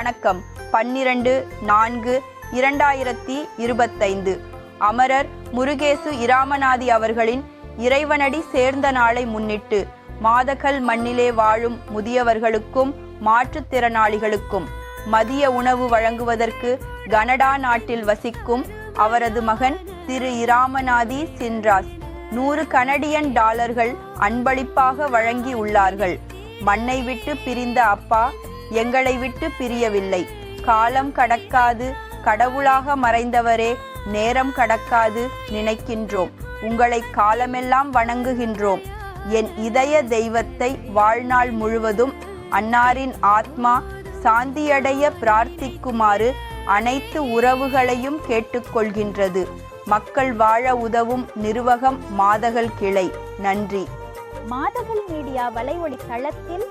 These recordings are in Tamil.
வணக்கம். பன்னிரண்டு நான்கு இரண்டாயிரத்தி இருபத்தைந்து. அமரர் முருகேசு இராமநாதி அவர்களின் இறைவனடி சேர்ந்த நாளை முன்னிட்டு மாதக்கல் மண்ணிலே வாழும் முதியவர்களுக்கும் மாற்றுத்திறனாளிகளுக்கும் மதிய உணவு வழங்குவதற்கு கனடா நாட்டில் வசிக்கும் அவரது மகன் திரு இராமநாதி சின்ராஸ் நூறு கனடியன் டாலர்கள் அன்பளிப்பாக வழங்கி உள்ளார்கள். மண்ணை விட்டு பிரிந்த அப்பா எங்களை விட்டு பிரியவில்லை. காலம் கடக்காது கடவுளாக மறைந்தவரே நேரம் கடக்காது நினைக்கின்றோம். உங்களை காலமெல்லாம் வணங்குகின்றோம். என் இதய தெய்வத்தை வாழ்நாள் முழுவதும் அன்னாரின் ஆத்மா சாந்தியடைய பிரார்த்திக்குமாறு அனைத்து உறவுகளையும் கேட்டுக்கொள்கின்றது. மக்கள் வாழ உதவும் நிர்வகம் மாதகள் கிளை. நன்றி. மாதகள் மீடியா வலைவழி தளத்தில்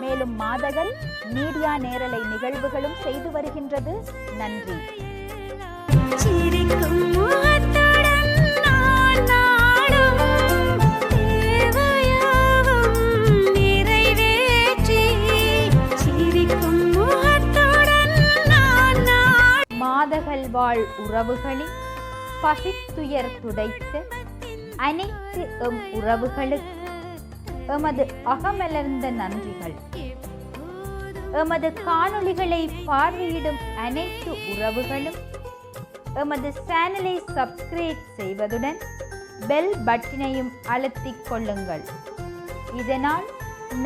மேலும் மாதகள் மீடியா நேரலை நிகழ்வுகளும் செய்து வருகின்றது. நன்றி. மாதகள் வாழ் உறவுகளின் பசித்துயர் துடைத்த அனைத்து எம் உறவுகளுக்கு எமது அகமலர்ந்த நன்றிகள். எமது காணொளிகளை பார்வையிடும் அனைத்து உறவுகளும் எமது சேனலை சப்ஸ்கிரைப் செய்வதுடன் பெல் பட்டினையும் அழுத்திக் கொள்ளுங்கள். இதனால்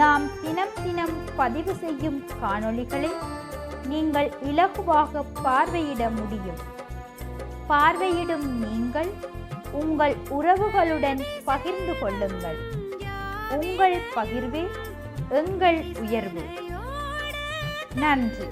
நாம் தினம் தினம் பதிவு செய்யும் காணொளிகளை நீங்கள் இலகுவாக பார்வையிட முடியும். பார்வையிடும் நீங்கள் உங்கள் உறவுகளுடன் பகிர்ந்து கொள்ளுங்கள். உங்கள் பகிர்வே எங்கள் உயர்வு. நன்றி.